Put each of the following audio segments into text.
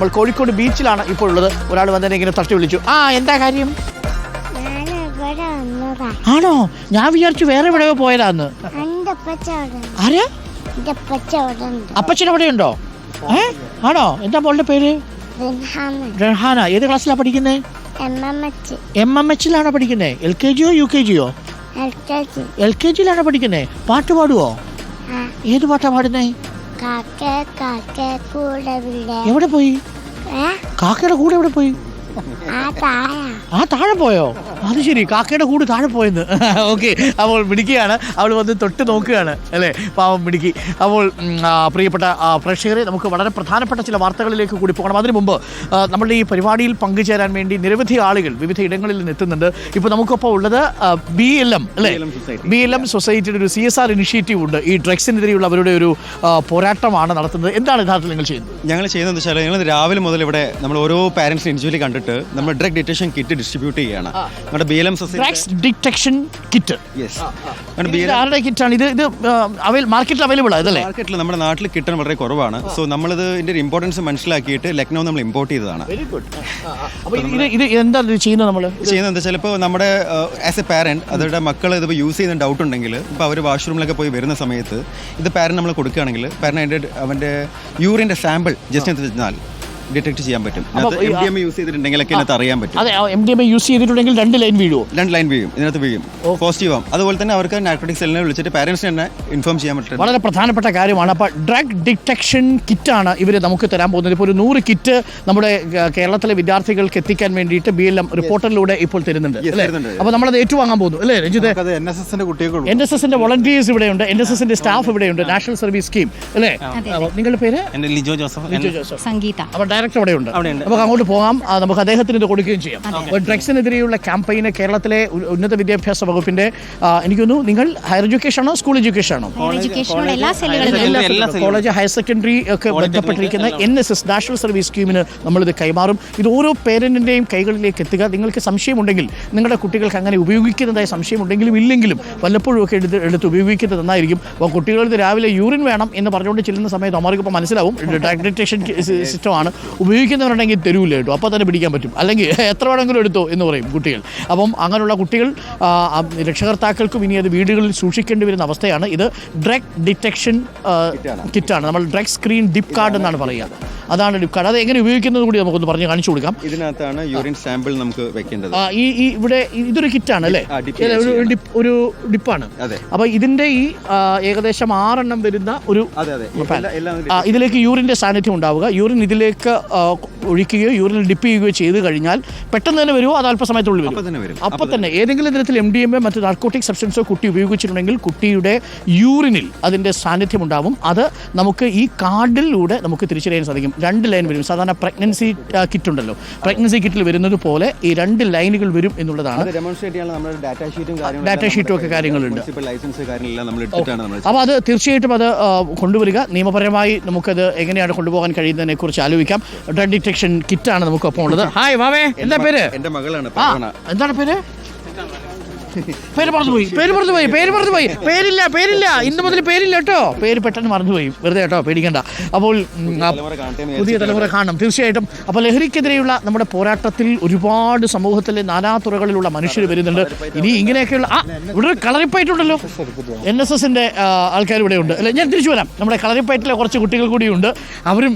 നമ്മൾ കോഴിക്കോട് ബീച്ചിലാണ് ഇപ്പോൾ ഉള്ളത്. ഒരാൾ വന്നതിനെ ഇങ്ങനെ തട്ടി വിളിച്ചു. ആ എന്താ കാര്യം? ആണോ? ഞാൻ വിചാരിച്ചു വേറെ എവിടെയോ പോയതാന്ന്. ആര്? അപ്പച്ചൻ അവിടെ ഉണ്ടോ? ഏ? ആണോ? എന്താ മോളുടെ പേര്? റഹാന ഏത് ക്ലാസ്സിലാണ് പഠിക്കുന്നേ? M M H. M M എച്ചിലാണോ പഠിക്കുന്നത് എൽ കെ ജിയോ യു കെ ജിയോ? എൽ കെ ജിയിലാണോ പഠിക്കുന്നത് പാട്ട് പാടുവോ? ഏത് പാട്ടാ പാടുന്നേ? കാക്കേ കാക്കേ കൂടെ വിടേ. എവിടെ പോയി? കാക്കയുടെ കൂടെ എവിടെ പോയി? ആ താഴ ആ താഴെ പോയോ? അത് ശരി കാക്കയുടെ കൂട് താഴെ പോയെന്ന്. ഓക്കെ അപ്പോൾ മിടുക്കിയാണ്. അവൾ വന്ന് തൊട്ട് നോക്കുകയാണ് അല്ലേ? പാവം മിടുക്കി. അപ്പോൾ പ്രിയപ്പെട്ട പ്രേക്ഷകരെ നമുക്ക് വളരെ പ്രധാനപ്പെട്ട ചില വാർത്തകളിലേക്ക് കൂടി പോകണം. അതിനു മുമ്പ് നമ്മുടെ നമ്മളുടെ ഈ പരിപാടിയിൽ പങ്കുചേരാൻ വേണ്ടി നിരവധി ആളുകൾ വിവിധ ഇടങ്ങളിൽ നിന്ന് എത്തുന്നുണ്ട്. ഇപ്പോൾ നമുക്കൊപ്പം ഉള്ളത് ബി എൽ എം അല്ലേ? ബി എൽ എം സൊസൈറ്റിയുടെ ഒരു സി എസ് ആർ ഇനിഷ്യേറ്റീവ് ഉണ്ട്. ഈ ഡ്രഗ്സിനെതിരെയുള്ള അവരുടെ ഒരു പോരാട്ടമാണ് നടത്തുന്നത്. എന്താണ് യഥാർത്ഥത്തിൽ നിങ്ങൾ ചെയ്യുന്നത്? ഞങ്ങൾ ചെയ്യുന്നത് വെച്ചാൽ ഞങ്ങൾ രാവിലെ മുതൽ ഇവിടെ നമ്മൾ ഓരോ പാരന്റ്സിനെ ഇൻഡിവിജ്വലി കണ്ടിട്ട് നമ്മൾ ഡ്രഗ് ഡിറ്റക്ഷൻ കിറ്റ് ഡിസ്ട്രിബ്യൂട്ട് ചെയ്യുകയാണ് നമ്മുടെ B L M drugs detection kit yes നമ്മുടെ ബി എൽ ഇത് ആരുടെ കിറ്റാണ് ഇത് ഇത് മാർക്കറ്റിൽ അവൈലബിൾ ആയതല്ലേ മാർക്കറ്റിൽ നമ്മുടെ നാട്ടിൽ കിട്ടാൻ വളരെ കുറവാണ്. സോ നമ്മളിത് ഇതിന്റെ ഒരു ഇമ്പോർട്ടൻസ് മനസ്സിലാക്കിയിട്ട് ലക്നൗ നമ്മൾ ഇമ്പോർട്ട് ചെയ്തതാണ്. വെരി ഗുഡ് അപ്പോൾ ഇത് ഇത് എന്താ ചെയ്യുന്നത് നമ്മൾ ചെയ്യുന്നത് എന്താ വെച്ചാൽ ഇപ്പോൾ നമ്മുടെ ആസ് എ പാരന്റ് അവരുടെ മക്കൾ ഇതിപ്പോൾ യൂസ് ചെയ്യുന്ന ഡൗട്ട് ഉണ്ടെങ്കിൽ ഇപ്പോൾ അവർ വാഷ്റൂമിലൊക്കെ പോയി വരുന്ന സമയത്ത് ഇത് പാരന്റ് നമ്മൾ കൊടുക്കുകയാണെങ്കിൽ പാരന്റ് അതിന്റെ അവന്റെ യൂറിന്റെ സാമ്പിൾ ജസ്റ്റ് എന്ത് വെച്ചാൽ ഡിറ്റക്ട് ചെയ്യാൻ പറ്റും. എം ഡി എം യൂസ് ചെയ്തിട്ടുണ്ടെങ്കിലൊക്കെ ഇതിനകത്ത് അറിയാൻ പറ്റും. അതെ എം ഡി എം യൂസ് ചെയ്തിട്ടുണ്ടെങ്കിൽ രണ്ട് ലൈൻ വീഴുമോ രണ്ട് ലൈൻ വീഴും. ഇതിനകത്ത് വീഴും. പോസിറ്റീവ് ആവും. അതുപോലെ തന്നെ അവർക്ക് നാർക്കോട്ടിക് സെല്ലിനെ വിളിച്ചിട്ട് പാരന്റ്സ് തന്നെ ഇൻഫോം ചെയ്യാൻ പറ്റും. വളരെ പ്രധാനപ്പെട്ട കാര്യമാണ്. അപ്പോൾ ഡ്രഗ് ഡിറ്റക്ഷൻ കിറ്റാണ് ഇവർ നമുക്ക് തരാൻ പോകുന്നത്. ഇപ്പോൾ ഒരു നൂറ് കിറ്റ് നമ്മുടെ കേരളത്തിലെ വിദ്യാർത്ഥികൾക്ക് എത്തിക്കാൻ വേണ്ടിയിട്ട് ബി എൽ എം റിപ്പോർട്ടറിലൂടെ ഇപ്പോൾ തരുന്നുണ്ട്. അപ്പോൾ നമ്മളത് ഏറ്റുവാങ്ങാൻ പോകുന്നു. അല്ലേ രഞ്ജിത് എൻ എസ് എസിന്റെ കുട്ടികൾക്കുള്ളൂ എൻ എസ് എസിന്റെ വോളണ്ടിയേഴ്സ് ഇവിടെയുണ്ട്. എൻ എസ് എസിന്റെ സ്റ്റാഫ് ഇവിടെയുണ്ട്. നാഷണൽ സർവീസ് സ്കീം അല്ലേ? നിങ്ങളുടെ പേര്? ലിജോ ജോസഫ്. ലിജോ ജോസഫ്. സംഗീത. അപ്പോൾ ഡയറക്ടർ അവിടെ ഉണ്ട് നമുക്ക് അങ്ങോട്ട് പോകാം. നമുക്ക് അദ്ദേഹത്തിന് ഇത് കൊടുക്കുകയും ചെയ്യാം. അപ്പോൾ ഡ്രഗ്സിനെതിരെയുള്ള ക്യാമ്പയിന് കേരളത്തിലെ ഉന്നത വിദ്യാഭ്യാസ വകുപ്പിന്റെ എനിക്ക് തോന്നുന്നു നിങ്ങൾ ഹയർ എഡ്യൂക്കേഷൻ ആണോ സ്കൂൾ എഡ്യൂക്കേഷൻ ആണോ കോളേജ് ഹയർ സെക്കൻഡറി ഒക്കെ ബന്ധപ്പെട്ടിരിക്കുന്ന N S S national service സ്കീമിന് നമ്മളിത് കൈമാറും. ഇത് ഓരോ പേരന്റിന്റെയും കൈകളിലേക്ക് എത്തുക. നിങ്ങൾക്ക് സംശയമുണ്ടെങ്കിൽ നിങ്ങളുടെ കുട്ടികൾക്ക് അങ്ങനെ ഉപയോഗിക്കുന്നതായ സംശയമുണ്ടെങ്കിലും ഇല്ലെങ്കിലും വല്ലപ്പോഴും ഒക്കെ എടുത്ത് എടുത്ത് ഉപയോഗിക്കുന്നത് നന്നായിരിക്കും. അപ്പോൾ കുട്ടികൾ രാവിലെ യൂറിൻ വേണം എന്ന് പറഞ്ഞുകൊണ്ട് ചെല്ലുന്ന സമയത്ത് അവർക്ക് ഇപ്പോൾ മനസ്സിലാവും ഡയഗ്നറ്റേഷൻ സിസ്റ്റമാണ് ഉപയോഗിക്കുന്നവരുണ്ടെങ്കിൽ തരൂല കേട്ടോ. അപ്പോൾ തന്നെ പിടിക്കാൻ പറ്റും. അല്ലെങ്കിൽ എത്ര വേണമെങ്കിലും എടുത്തോ എന്ന് പറയും കുട്ടികൾ. അപ്പം അങ്ങനെയുള്ള കുട്ടികൾ രക്ഷകർത്താക്കൾക്കും ഇനി അത് വീടുകളിൽ സൂക്ഷിക്കേണ്ടി വരുന്ന അവസ്ഥയാണ്. ഇത് ഡ്രഗ് ഡിറ്റക്ഷൻ കിറ്റാണ്. നമ്മൾ ഡ്രഗ് സ്ക്രീൻ ഡിപ് കാർഡ് എന്നാണ് പറയുക. അതാണ് ഡിപ് കാർഡ്. അത് എങ്ങനെ ഉപയോഗിക്കുന്നത് കൂടി നമുക്കൊന്ന് പറഞ്ഞ് കാണിച്ചു കൊടുക്കാം. ഇതിനകത്താണ് യൂറിൻ സാമ്പിൾ നമുക്ക് വെക്കേണ്ടത്. ഈ ഇവിടെ ഇതൊരു കിറ്റാണ് അല്ലേ? ഒരു ഡിപ്പ് ഒരു ഡിപ്പാണ്. അതെ. അപ്പോൾ ഇതിന്റെ ഈ ഏകദേശം ആറെണ്ണം വരുന്ന ഒരു ഇതിലേക്ക് യൂറിന്റെ സാന്നിധ്യം ഉണ്ടാവുക. യൂറിൻ ഇതിലേക്ക് ഒഴിക്കുകയോ യൂറിനിൽ ഡിപ്പ് ചെയ്യുകയോ ചെയ്ത് കഴിഞ്ഞാൽ പെട്ടെന്ന് തന്നെ വരുമോ? അത് അല്പസമയത്തുള്ളിൽ വരും. അപ്പോൾ തന്നെ ഏതെങ്കിലും തരത്തിൽ എം ഡി എം എ മറ്റ് നാർക്കോട്ടിക് സബ്സ്റ്റൻസോ കുട്ടി ഉപയോഗിച്ചിട്ടുണ്ടെങ്കിൽ കുട്ടിയുടെ യൂറിനിൽ അതിന്റെ സാന്നിധ്യം ഉണ്ടാവും അത് നമുക്ക് ഈ കാർഡിലൂടെ നമുക്ക് തിരിച്ചറിയാൻ സാധിക്കും. രണ്ട് ലൈൻ വരും. സാധാരണ പ്രഗ്നൻസി കിറ്റ് ഉണ്ടല്ലോ. പ്രഗ്നൻസി കിറ്റിൽ വരുന്നത് പോലെ ഈ രണ്ട് ലൈനുകൾ വരും എന്നുള്ളതാണ്. ഡാറ്റ ഷീറ്റും ഒക്കെ കാര്യങ്ങളുണ്ട്. അപ്പോൾ അത് തീർച്ചയായിട്ടും അത് കൊണ്ടുവരിക. നിയമപരമായി നമുക്കത് എങ്ങനെയാണ് കൊണ്ടുപോകാൻ കഴിയുന്നതിനെ കുറിച്ച് ആലോചിക്കാം. ഡ്രഗ് ഡിറ്റക്ഷൻ കിറ്റാണ് നമുക്കൊപ്പം ഉള്ളത്. ഹായ് വാവേ എന്താ പേര്? എന്റെ മകളാണ് എന്താണ് പേര്? പേര് മറന്നുപോയി പേര് മറന്നുപോയി പേര് മറന്നുപോയി. പേരില്ല പേരില്ല. ഇന്ന് മുതൽ പേരില്ല കേട്ടോ. പേര് പെട്ടെന്ന് മറന്നുപോയി. വെറുതെ കേട്ടോ പേടിക്കണ്ട. അപ്പോൾ പുതിയ തലമുറ കാണണം തീർച്ചയായിട്ടും. അപ്പോൾ ലഹരിക്കെതിരെയുള്ള നമ്മുടെ പോരാട്ടത്തിൽ ഒരുപാട് സമൂഹത്തിലെ നാനാ തുറകളിലുള്ള മനുഷ്യർ വരുന്നുണ്ട്. ഇനി ഇങ്ങനെയൊക്കെയുള്ള ആ ഇവിടെ ഒരു കളറിപ്പയറ്റുണ്ടല്ലോ. എൻ എസ് എസിന്റെ ആൾക്കാർ ഇവിടെ ഉണ്ട്. അല്ലെ ഞാൻ തിരിച്ചു വരാം. നമ്മുടെ കളറിപ്പയറ്റിലെ കുറച്ച് കുട്ടികൾ കൂടിയുണ്ട് അവരും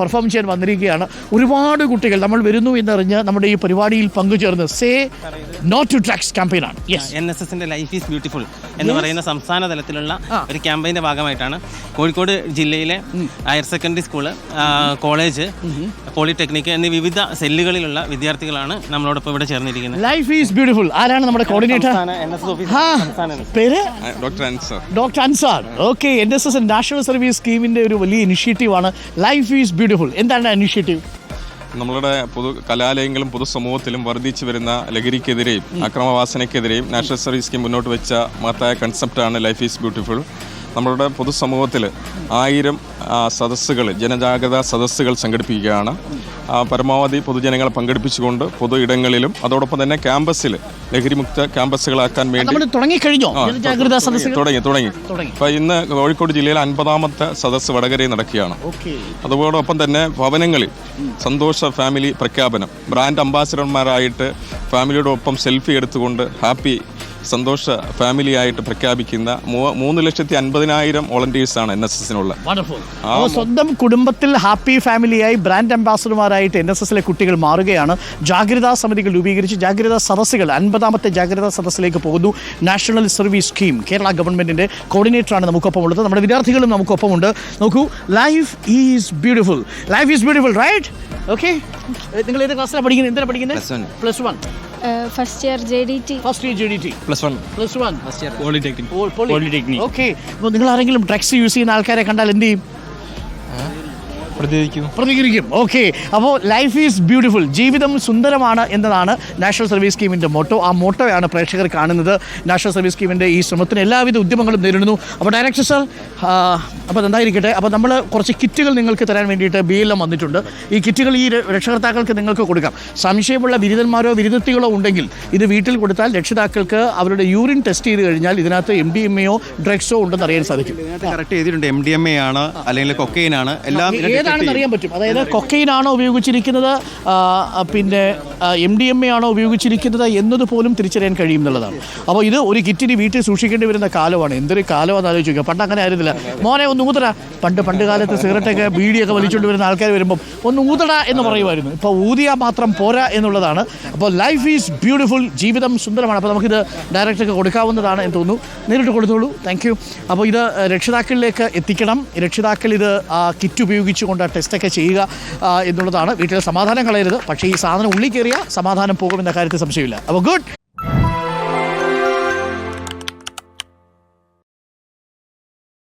പെർഫോം ചെയ്യാൻ വന്നിരിക്കുകയാണ്. ഒരുപാട് കുട്ടികൾ നമ്മൾ വരുന്നു എന്നറിഞ്ഞ് നമ്മുടെ ഈ പരിപാടിയിൽ പങ്കുചേർന്ന് സേ നോട്ട് ടു ഡ്രഗ്സ് ക്യാമ്പയിനാണ്. എൻ എസ് എസിന്റെ ലൈഫ് ഈസ് ബ്യൂട്ടിഫുൾ എന്ന് പറയുന്ന സംസ്ഥാന തലത്തിലുള്ള ഒരു ക്യാമ്പയിന്റെ ഭാഗമായിട്ടാണ് കോഴിക്കോട് ജില്ലയിലെ higher secondary school college polytechnic എന്നീ വിവിധ സെല്ലുകളിലുള്ള വിദ്യാർത്ഥികളാണ് നമ്മളോടൊപ്പം ഇവിടെ ചേർന്നിരിക്കുന്നത്. ലൈഫ് ഈസ് ബ്യൂട്ടിഫുൾ ആരാണ് നമ്മുടെ കോർഡിനേറ്റർ പേര്? Doctor Anser doctor Ansar okay N S S national service സ്കീമിന്റെ ഒരു വലിയ ഇനിഷ്യേറ്റീവ് ആണ് ലൈഫ് ഈസ് ബ്യൂട്ടിഫുൾ എന്താണ് ഇനിഷ്യേറ്റീവ് നമ്മളുടെ പൊതു കലാലയങ്ങളും പൊതുസമൂഹത്തിലും വർദ്ധിച്ചു വരുന്ന ലഹരിക്കെതിരെയും അക്രമവാസനയ്ക്കെതിരെയും നാഷണൽ സർവീസ് സ്കീം മുന്നോട്ട് വെച്ച മഹത്തായ കൺസെപ്റ്റാണ് ലൈഫ് ഈസ് ബ്യൂട്ടിഫുൾ നമ്മളുടെ പൊതുസമൂഹത്തിൽ ആയിരം സദസ്സുകൾ ജനജാഗ്രതാ സദസ്സുകൾ സംഘടിപ്പിക്കുകയാണ്. പരമാവധി പൊതുജനങ്ങളെ പങ്കെടുപ്പിച്ചുകൊണ്ട് പൊതു ഇടങ്ങളിലും അതോടൊപ്പം തന്നെ ക്യാമ്പസിൽ ലഹരിമുക്ത ക്യാമ്പസുകളാക്കാൻ വേണ്ടി തുടങ്ങിക്കഴിഞ്ഞോ? തുടങ്ങി തുടങ്ങി തുടങ്ങി. അപ്പോൾ ഇന്ന് കോഴിക്കോട് ജില്ലയിൽ അൻപതാമത്തെ സദസ്സ് വടകരയിൽ നടക്കുകയാണ്. അതോടൊപ്പം തന്നെ ഭവനങ്ങളിൽ സന്തോഷ ഫാമിലി പ്രഖ്യാപനം. ബ്രാൻഡ് അംബാസിഡർമാരായിട്ട് ഫാമിലിയോടൊപ്പം സെൽഫി എടുത്തുകൊണ്ട് ഹാപ്പി സന്തോഷ ഫാമിലി ആയിട്ട് പ്രഖ്യാപിക്കുന്ന മൂന്ന് ലക്ഷത്തി അൻപതിനായിരം വോളണ്ടിയേഴ്സാണ് എൻ എസ് എസിനുള്ള. അപ്പോൾ സ്വന്തം കുടുംബത്തിൽ ഹാപ്പി ഫാമിലിയായി ബ്രാൻഡ് അംബാസഡർമാരായിട്ട് എൻ എസ് എസിലെ കുട്ടികൾ മാറുകയാണ്. ജാഗ്രതാ സമിതികൾ രൂപീകരിച്ച് ജാഗ്രതാ സദസ്സുകൾ അൻപതാമത്തെ ജാഗ്രതാ സദസ്സിലേക്ക് പോകുന്നു. നാഷണൽ സർവീസ് സ്കീം കേരള ഗവൺമെന്റിന്റെ കോർഡിനേറ്ററാണ് നമുക്കൊപ്പം ഉള്ളത് നമ്മുടെ വിദ്യാർത്ഥികളും നമുക്കൊപ്പമുണ്ട്. നോക്കൂ life is beautiful life is beautiful right okay നിങ്ങൾ ഏത് ക്ലാസ്സിലാണ് പഠിക്കുന്നത്? എന്തിനാണ് പഠിക്കുന്നത്? Plus one first year J D T first year J D T plus one plus one polytechnic polytechnic okay അപ്പോൾ നിങ്ങൾ ആരെങ്കിലും ഡ്രഗ്സ് യൂസ് ചെയ്യുന്ന ആൾക്കാരെ കണ്ടാൽ എന്ത് ചെയ്യും? പ്രതികരിക്കും പ്രതികരിക്കും. ഓക്കെ അപ്പോൾ ലൈഫ് ഈസ് ബ്യൂട്ടിഫുൾ ജീവിതം സുന്ദരമാണ് എന്നതാണ് നാഷണൽ സർവീസ് സ്കീമിന്റെ മോട്ടോ ആ മോട്ടോയാണ് പ്രേക്ഷകർ കാണുന്നത്. നാഷണൽ സർവീസ് സ്കീമിന്റെ ഈ ശ്രമത്തിന് എല്ലാവിധ ഉദ്യമങ്ങളും നേരിടുന്നു. അപ്പോൾ ഡയറക്ടർ സർ അപ്പോൾ എന്തായിരിക്കട്ടെ അപ്പോൾ നമ്മൾ കുറച്ച് കിറ്റുകൾ നിങ്ങൾക്ക് തരാൻ വേണ്ടിയിട്ട് ബി എല്ലാം വന്നിട്ടുണ്ട്. ഈ കിറ്റുകൾ ഈ രക്ഷകർത്താക്കൾക്ക് നിങ്ങൾക്ക് കൊടുക്കാം. സംശയമുള്ള ബിരുദന്മാരോ ബിരുദത്തികളോ ഉണ്ടെങ്കിൽ ഇത് വീട്ടിൽ കൊടുത്താൽ രക്ഷിതാക്കൾക്ക് അവരുടെ യൂറിൻ ടെസ്റ്റ് ചെയ്ത് കഴിഞ്ഞാൽ ഇതിനകത്ത് എം ഡി എം എയോ ഡ്രഗ്സോ ഉണ്ടെന്ന് അറിയാൻ സാധിക്കും. ഇതിനകത്ത് കറക്റ്റ് ചെയ്തിട്ടുണ്ട് എം ഡി എം എ ആണ് അല്ലെങ്കിൽ കൊക്കെയിൻ ആണ്. എല്ലാം ചെയ്യും. അറിയാൻ പറ്റും. അതായത് കൊക്കൈൻ ആണോ ഉപയോഗിച്ചിരിക്കുന്നത് പിന്നെ എം ഡി എം എ ആണോ ഉപയോഗിച്ചിരിക്കുന്നത് എന്നത് പോലും തിരിച്ചറിയാൻ കഴിയും എന്നുള്ളതാണ്. അപ്പോൾ ഇത് ഒരു കിറ്റിന് വീട്ടിൽ സൂക്ഷിക്കേണ്ടി വരുന്ന കാലമാണ്. എന്തൊരു കാലമാണെന്ന് ആലോചിക്കുക പണ്ട് അങ്ങനെ ആയിരുന്നില്ല. മോനെ ഒന്ന് ഊതട. പണ്ട് പണ്ട് കാലത്ത് സിഗരറ്റൊക്കെ ബീഡിയൊക്കെ വലിച്ചുകൊണ്ട് വരുന്ന ആൾക്കാർ വരുമ്പോൾ ഒന്ന് ഊതട എന്ന് പറയുമായിരുന്നു. ഇപ്പോൾ ഊതിയാൽ മാത്രം പോരാ എന്നുള്ളതാണ്. അപ്പോൾ ലൈഫ് ഈസ് ബ്യൂട്ടിഫുൾ ജീവിതം സുന്ദരമാണ്. അപ്പോൾ നമുക്കിത് ഡയറക്റ്റൊക്കെ കൊടുക്കാവുന്നതാണ് എന്ന് തോന്നുന്നു. നേരിട്ട് കൊടുത്തോളൂ. താങ്ക് അപ്പോൾ ഇത് രക്ഷിതാക്കളിലേക്ക് എത്തിക്കണം. രക്ഷിതാക്കൾ ഇത് കിറ്റ് ഉപയോഗിച്ചുകൊണ്ട് ആ ടെസ്റ്റൊക്കെ ചെയ്യുക എന്നുള്ളതാണ്. വീട്ടിൽ സമാധാനം കളയരുത്. പക്ഷേ ഈ സാധനം ഉള്ളിൽ കയറിയാൽ സമാധാനം പോകുമെന്ന കാര്യത്തിൽ സംശയമില്ല. അപ്പോൾ ഗുഡ്.